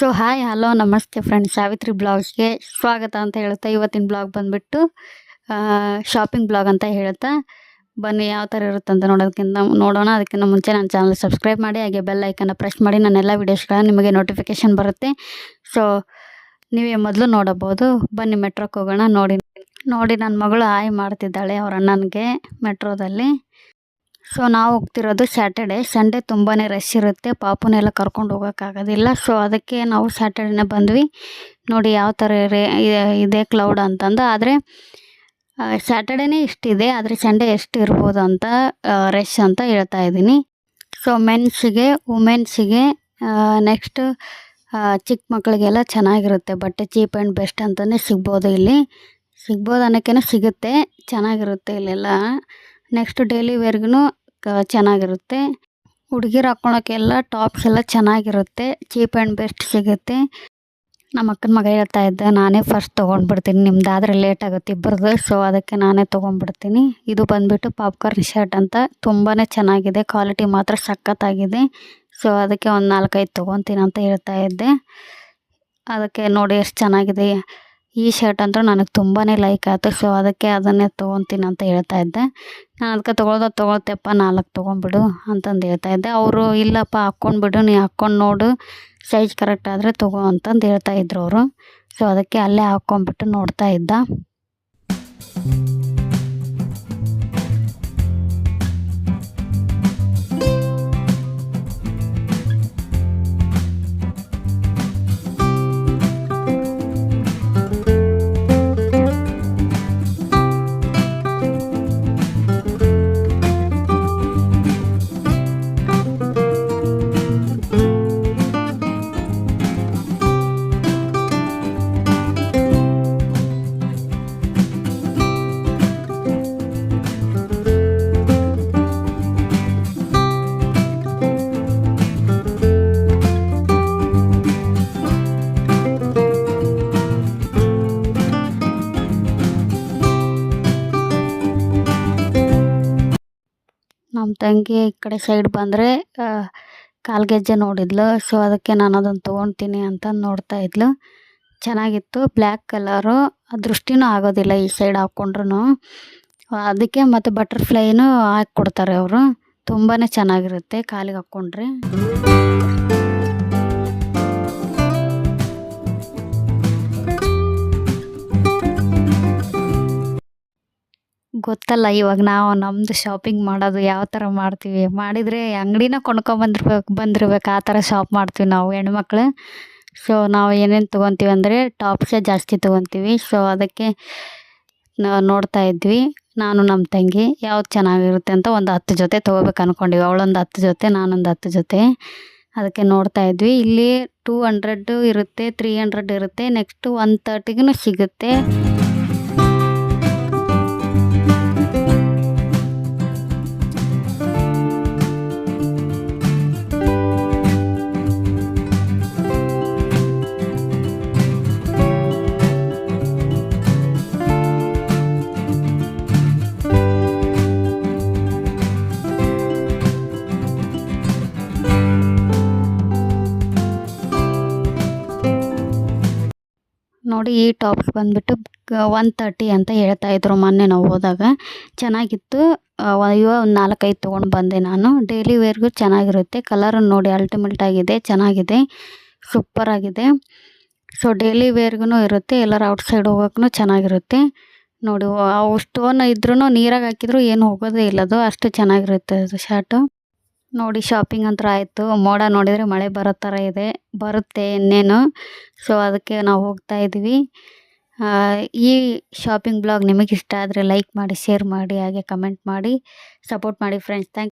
So hi hello ನಮಸ್ತೆ friends Savitri ಬ್ಲಾಗ್ಸ್ಗೆ ಸ್ವಾಗತ ಅಂತ ಹೇಳ್ತಾ ಇವತ್ತಿನ ಬ್ಲಾಗ್ ಬಂದುಬಿಟ್ಟು ಶಾಪಿಂಗ್ ಬ್ಲಾಗ್ ಅಂತ ಹೇಳ್ತಾ ಬನ್ನಿ, ಯಾವ ಥರ ಇರುತ್ತೆ ಅಂತ ನೋಡೋದಕ್ಕಿಂತ ನೋಡೋಣ. ಅದಕ್ಕಿಂತ ಮುಂಚೆ ನನ್ನ ಚಾನಲ್ ಸಬ್ಸ್ಕ್ರೈಬ್ ಮಾಡಿ, ಹಾಗೆ ಬೆಲ್ ಐಕನ್ನ ಪ್ರೆಸ್ ಮಾಡಿ ನನ್ನೆಲ್ಲ ವೀಡಿಯೋಸ್ಗಳನ್ನ ನಿಮಗೆ ನೋಟಿಫಿಕೇಶನ್ ಬರುತ್ತೆ. ಸೊ ನೀವೇ ಮೊದಲು ನೋಡಬಹುದು. ಬನ್ನಿ ಮೆಟ್ರೋಕ್ಕೆ ಹೋಗೋಣ. ನೋಡಿ ನೋಡಿ, ನನ್ನ ಮಗಳು ಆಯ್ ಮಾಡ್ತಿದ್ದಾಳೆ, ಅವ್ರ ಅಣ್ಣನಿಗೆ ಮೆಟ್ರೋದಲ್ಲಿ ಸೊ ನಾವು ಹೋಗ್ತಿರೋದು ಸ್ಯಾಟರ್ಡೆ ಸಂಡೇ ತುಂಬಾ ರಶ್ ಇರುತ್ತೆ. ಪಾಪುನೆಲ್ಲ ಕರ್ಕೊಂಡು ಹೋಗೋಕ್ಕಾಗೋದಿಲ್ಲ ಸೊ ಅದಕ್ಕೆ ನಾವು ಸ್ಯಾಟರ್ಡೇನೇ ಬಂದ್ವಿ. ನೋಡಿ ಯಾವ ಥರ ಇದೆ ಕ್ಲೌಡ್ ಅಂತಂದು. ಆದರೆ ಸ್ಯಾಟರ್ಡೇನೇ ಇಷ್ಟಿದೆ. ಆದರೆ ಸಂಡೇ ಎಷ್ಟು ಇರ್ಬೋದು ಅಂತ ರಶ್ ಅಂತ ಹೇಳ್ತಾ ಇದ್ದೀನಿ. ಸೊ ಮೆನ್ಸಿಗೆ ವುಮೆನ್ಸಿಗೆ ನೆಕ್ಸ್ಟ್ ಚಿಕ್ಕ ಮಕ್ಕಳಿಗೆಲ್ಲ ಚೆನ್ನಾಗಿರುತ್ತೆ. ಬಟ್ಟೆ ಚೀಪ್ ಆ್ಯಂಡ್ ಬೆಸ್ಟ್ ಅಂತಲೇ ಸಿಗ್ಬೋದು ಇಲ್ಲಿ. ಸಿಗ್ಬೋದು ಅನ್ನೋಕ್ಕೇನೆ ಸಿಗುತ್ತೆ. ಚೆನ್ನಾಗಿರುತ್ತೆ ಇಲ್ಲೆಲ್ಲ. ನೆಕ್ಸ್ಟ್ ಡೈಲಿ ವೇರ್ಗೂ ಚೆನ್ನಾಗಿರುತ್ತೆ. ಹುಡುಗಿರು ಹಾಕ್ಕೊಳಕ್ಕೆಲ್ಲ ಟಾಪ್ಸ್ ಎಲ್ಲ ಚೆನ್ನಾಗಿರುತ್ತೆ. ಚೀಪ್ ಆ್ಯಂಡ್ ಬೆಸ್ಟ್ ಸಿಗುತ್ತೆ. ನಮ್ಮ ಅಕ್ಕನ ಮಗ ಹೇಳ್ತಾ ಇದ್ದ, ನಾನೇ ಫಸ್ಟ್ ತೊಗೊಂಡ್ಬಿಡ್ತೀನಿ. ನಿಮ್ದಾದರೆ ಲೇಟ್ ಆಗುತ್ತೆ. ಇಬ್ಬರದ್ದು ಸೊ ಅದಕ್ಕೆ ನಾನೇ ತೊಗೊಂಡ್ಬಿಡ್ತೀನಿ. ಇದು ಬಂದುಬಿಟ್ಟು ಪಾಪ್ಕಾರ್ನ್ ಶರ್ಟ್ ಅಂತ ತುಂಬಾ ಚೆನ್ನಾಗಿದೆ. ಕ್ವಾಲಿಟಿ ಮಾತ್ರ ಸಖತ್ತಾಗಿದೆ. ಸೊ ಅದಕ್ಕೆ ಒಂದು ನಾಲ್ಕೈದು ತೊಗೊತೀನಿ ಅಂತ ಹೇಳ್ತಾ ಇದ್ದೆ. ಅದಕ್ಕೆ ನೋಡಿ ಎಷ್ಟು ಚೆನ್ನಾಗಿದೆ. ಈ ಶರ್ಟ್ ಅಂತೂ ನನಗೆ ತುಂಬಾ ಲೈಕ್ ಆಯಿತು. ಸೊ ಅದಕ್ಕೆ ಅದನ್ನೇ ತೊಗೊತೀನಿ ಅಂತ ಹೇಳ್ತಾ ಇದ್ದೆ. ನಾನು ಅದಕ್ಕೆ ತೊಗೊಳ್ದ, ತೊಗೊಳ್ತೆಪ್ಪ, ನಾಲ್ಕು ತೊಗೊಂಬಿಡು ಅಂತಂದು ಹೇಳ್ತಾ ಇದ್ದೆ. ಅವರು, ಇಲ್ಲಪ್ಪ, ಹಾಕ್ಕೊಂಡ್ಬಿಡು, ನೀ ಹಾಕ್ಕೊಂಡು ನೋಡು ಸೈಜ್ ಕರೆಕ್ಟ್ ಆದರೆ ತೊಗೋ ಅಂತಂದು ಹೇಳ್ತಾ ಇದ್ರು ಅವರು. ಸೊ ಅದಕ್ಕೆ ಅಲ್ಲೇ ಹಾಕ್ಕೊಂಬಿಟ್ಟು ನೋಡ್ತಾ ಇದ್ದ. ನಮ್ಮ ತಂಗಿ ಈ ಕಡೆ ಸೈಡ್ ಬಂದರೆ ಕಾಲ್ಗೆಜ್ಜೆ ನೋಡಿದ್ಲು. ಸೊ ಅದಕ್ಕೆ ನಾನು ಅದನ್ನು ತೊಗೊಳ್ತೀನಿ ಅಂತ ನೋಡ್ತಾ ಇದ್ಲು. ಚೆನ್ನಾಗಿತ್ತು. ಬ್ಲ್ಯಾಕ್ ಕಲರು ದೃಷ್ಟಿನೂ ಆಗೋದಿಲ್ಲ ಈ ಸೈಡ್ ಹಾಕ್ಕೊಂಡ್ರು ಅದಕ್ಕೆ ಮತ್ತು ಬಟರ್ಫ್ಲೈನೂ ಹಾಕ್ಕೊಡ್ತಾರೆ ಅವರು. ತುಂಬಾ ಚೆನ್ನಾಗಿರುತ್ತೆ ಕಾಲಿಗೆ ಹಾಕ್ಕೊಂಡ್ರೆ ಗೊತ್ತಲ್ಲ, ಇವಾಗ ನಾವು ನಮ್ಮದು ಶಾಪಿಂಗ್ ಮಾಡೋದು ಯಾವ ಥರ ಮಾಡ್ತೀವಿ. ಮಾಡಿದರೆ ಅಂಗಡಿನ ಕೊಂಡ್ಕೊಂಬಂದಿರ್ಬೇಕು ಬಂದಿರ್ಬೇಕು ಆ ಥರ ಶಾಪ್ ಮಾಡ್ತೀವಿ ನಾವು ಹೆಣ್ಮಕ್ಳು. ಸೊ ನಾವು ಏನೇನು ತೊಗೊತೀವಿ ಅಂದರೆ ಟಾಪ್ಸೇ ಜಾಸ್ತಿ ತೊಗೊತೀವಿ. ಸೊ ಅದಕ್ಕೆ ನಾವು ನೋಡ್ತಾ ಇದ್ವಿ. ನಾನು ನಮ್ಮ ತಂಗಿ, ಯಾವ್ದು ಚೆನ್ನಾಗಿರುತ್ತೆ ಅಂತ ಒಂದು ಹತ್ತು ಜೊತೆ ತೊಗೋಬೇಕು ಅಂದ್ಕೊಂಡಿವಿ ಅವಳೊಂದು ಹತ್ತು ಜೊತೆ, ನಾನೊಂದು ಹತ್ತು ಜೊತೆ. ಅದಕ್ಕೆ ನೋಡ್ತಾ ಇದ್ವಿ. ಇಲ್ಲಿ ಟೂ ಹಂಡ್ರೆಡ್ಡು ಇರುತ್ತೆ ತ್ರೀ ಹಂಡ್ರೆಡ್ ಇರುತ್ತೆ. ನೆಕ್ಸ್ಟು ಒನ್ ತರ್ಟಿಗೂ ಸಿಗುತ್ತೆ. ನೋಡಿ ಈ ಟಾಪ್ಸ್ ಬಂದುಬಿಟ್ಟು ಒನ್ ತರ್ಟಿ ಅಂತ ಹೇಳ್ತಾ ಇದ್ರು ಮೊನ್ನೆ ನಾವು ಹೋದಾಗ. ಚೆನ್ನಾಗಿತ್ತು. ಇವಾಗ ಒಂದು ನಾಲ್ಕೈದು ತೊಗೊಂಡು ಬಂದೆ ನಾನು. ಡೈಲಿ ವೇರ್ಗೂ ಚೆನ್ನಾಗಿರುತ್ತೆ. ಕಲರ್ ನೋಡಿ ಅಲ್ಟಿಮೇಟ್ ಆಗಿದೆ, ಚೆನ್ನಾಗಿದೆ. ಸೂಪರ್ ಆಗಿದೆ. ಸೊ ಡೈಲಿ ವೇರ್ಗೂ ಇರುತ್ತೆ. ಎಲ್ಲರೂ ಔಟ್ಸೈಡ್ ಹೋಗೋಕ್ಕೂ ಚೆನ್ನಾಗಿರುತ್ತೆ. ನೋಡಿ ಅವು ಸ್ಟೋನ್ ಇದ್ರೂ ನೀರಾಗಿ ಹಾಕಿದ್ರು ಏನು ಹೋಗೋದೇ ಇಲ್ಲ. ಅದು ಅಷ್ಟು ಚೆನ್ನಾಗಿರುತ್ತೆ ಅದು ಶರ್ಟು ನೋಡಿ ಶಾಪಿಂಗ್ ಅಂತ ಆಯಿತು. ಮೋಡ ನೋಡಿದರೆ ಮಳೆ ಬರೋ ಥರ ಇದೆ. ಬರುತ್ತೆ ಇನ್ನೇನು. ಸೊ ಅದಕ್ಕೆ ನಾವು ಹೋಗ್ತಾ ಇದ್ವಿ ಈ ಶಾಪಿಂಗ್ ಬ್ಲಾಗ್ ನಿಮಗೆ ಇಷ್ಟ ಆದರೆ ಲೈಕ್ ಮಾಡಿ ಶೇರ್ ಮಾಡಿ, ಹಾಗೆ ಕಮೆಂಟ್ ಮಾಡಿ ಸಪೋರ್ಟ್ ಮಾಡಿ ಫ್ರೆಂಡ್ಸ್ ಥ್ಯಾಂಕ್